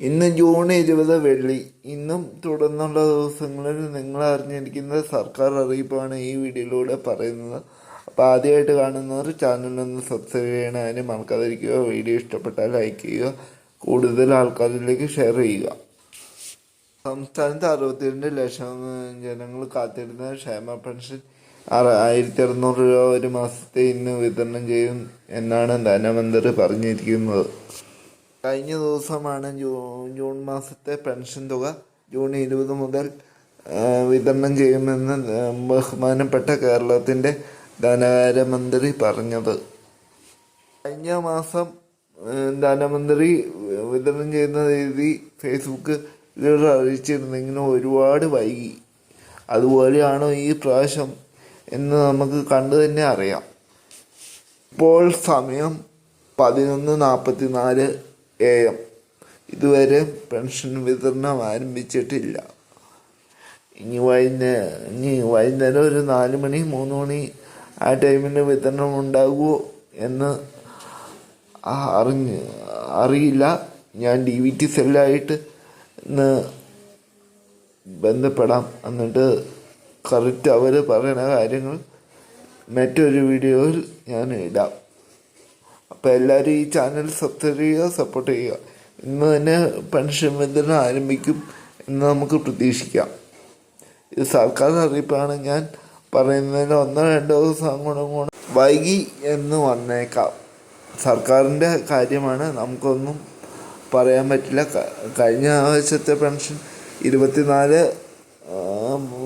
ഇന്ന് ജൂൺ ഇരുപത് വെള്ളി. ഇന്നും തുടർന്നുള്ള ദിവസങ്ങളിൽ നിങ്ങൾ അറിഞ്ഞിരിക്കുന്ന സർക്കാർ അറിയിപ്പാണ് ഈ വീഡിയോയിലൂടെ പറയുന്നത്. അപ്പോൾ ആദ്യമായിട്ട് കാണുന്നവർ ചാനലൊന്ന് സബ്സ്ക്രൈബ് ചെയ്യണതിന് മറക്കാതിരിക്കുക. വീഡിയോ ഇഷ്ടപ്പെട്ടാൽ ലൈക്ക് ചെയ്യുക. കൂടുതൽ ആൾക്കാരിലേക്ക് ഷെയർ ചെയ്യുക. സംസ്ഥാനത്ത് അറുപത്തിരണ്ട് ലക്ഷം ജനങ്ങൾ കാത്തിരുന്ന ക്ഷേമ പെൻഷൻ ആയിരത്തി അറുന്നൂറ് രൂപ ഒരു മാസത്തെ ഇന്ന് വിതരണം ചെയ്യും എന്നാണ് ധനമന്ത്രി പറഞ്ഞിരിക്കുന്നത്. കഴിഞ്ഞ ദിവസമാണ് ജൂ- ജൂൺ മാസത്തെ പെൻഷൻ തുക ജൂൺ ഇരുപത് മുതൽ വിതരണം ചെയ്യുമെന്ന് ബഹുമാനപ്പെട്ട കേരളത്തിന്റെ ധനകാര്യമന്ത്രി പറഞ്ഞത്. കഴിഞ്ഞ മാസം ധനമന്ത്രി വിതരണം ചെയ്യുന്ന രീതി ഫേസ്ബുക്കിലൂടെ അറിയിച്ചിരുന്നെങ്കിലും ഒരുപാട് വൈകി. അതുപോലെയാണോ ഈ പ്രാവശ്യം എന്ന് നമുക്ക് കണ്ടു തന്നെ അറിയാം. ഇപ്പോൾ സമയം പതിനൊന്ന് നാൽപ്പത്തി നാല് എ എം ഇതുവരെ പെൻഷൻ വിതരണം ആരംഭിച്ചിട്ടില്ല. ഇനി വൈകുന്നേരം ഇനി വൈകുന്നേരം ഒരു നാല് മണി മൂന്ന് മണി ആ ടൈമിന് വിതരണം ഉണ്ടാകുമോ എന്ന് അറിഞ്ഞ് അറിയില്ല. ഞാൻ ഡി വി ടി സെല്ലായിട്ട് ഇന്ന് ബന്ധപ്പെടാം. എന്നിട്ട് കറക്റ്റ് അവർ പറയുന്ന കാര്യങ്ങൾ മറ്റൊരു വീഡിയോയിൽ ഞാൻ ഇടാം. അപ്പോൾ എല്ലാവരും ഈ ചാനൽ സബ്സ്ക്രൈബ് ചെയ്യുക സപ്പോർട്ട് ചെയ്യുക. ഇന്ന് തന്നെ പെൻഷൻ വിതരണം ആരംഭിക്കും എന്ന് നമുക്ക് പ്രതീക്ഷിക്കാം. ഇത് സർക്കാർ അറിയിപ്പാണ്. ഞാൻ പറയുന്നതിന് ഒന്നോ രണ്ടോ ദിവസം അങ്ങോട്ടും ഇങ്ങോട്ടും വൈകി എന്ന് വന്നേക്കാം. സർക്കാരിന്റെ കാര്യമാണ്. നമുക്കൊന്നും പറയാൻ പറ്റില്ല. കഴിഞ്ഞ ആവശ്യത്തെ പെൻഷൻ ഇരുപത്തിനാല്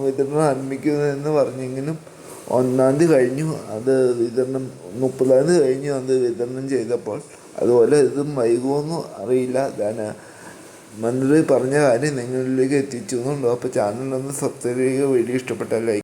വിതരണം ആരംഭിക്കുന്നതെന്ന് പറഞ്ഞെങ്കിലും ഒന്നാം തീയതി കഴിഞ്ഞു. അത് വിതരണം മുപ്പതാം തീയതി കഴിഞ്ഞു അത് വിതരണം ചെയ്തപ്പോൾ അതുപോലെ ഇതും വൈകുമെന്നും അറിയില്ല. ഞാൻ മന്ത്രി പറഞ്ഞ കാര്യം നിങ്ങളിലേക്ക് എത്തിച്ചു എന്നുള്ളൂ അപ്പോൾ ചാനലൊന്ന് സബ്സ്ക്രൈബ് ചെയ്യുക വീഡിയോ ഇഷ്ടപ്പെട്ടാൽ ലൈക്ക്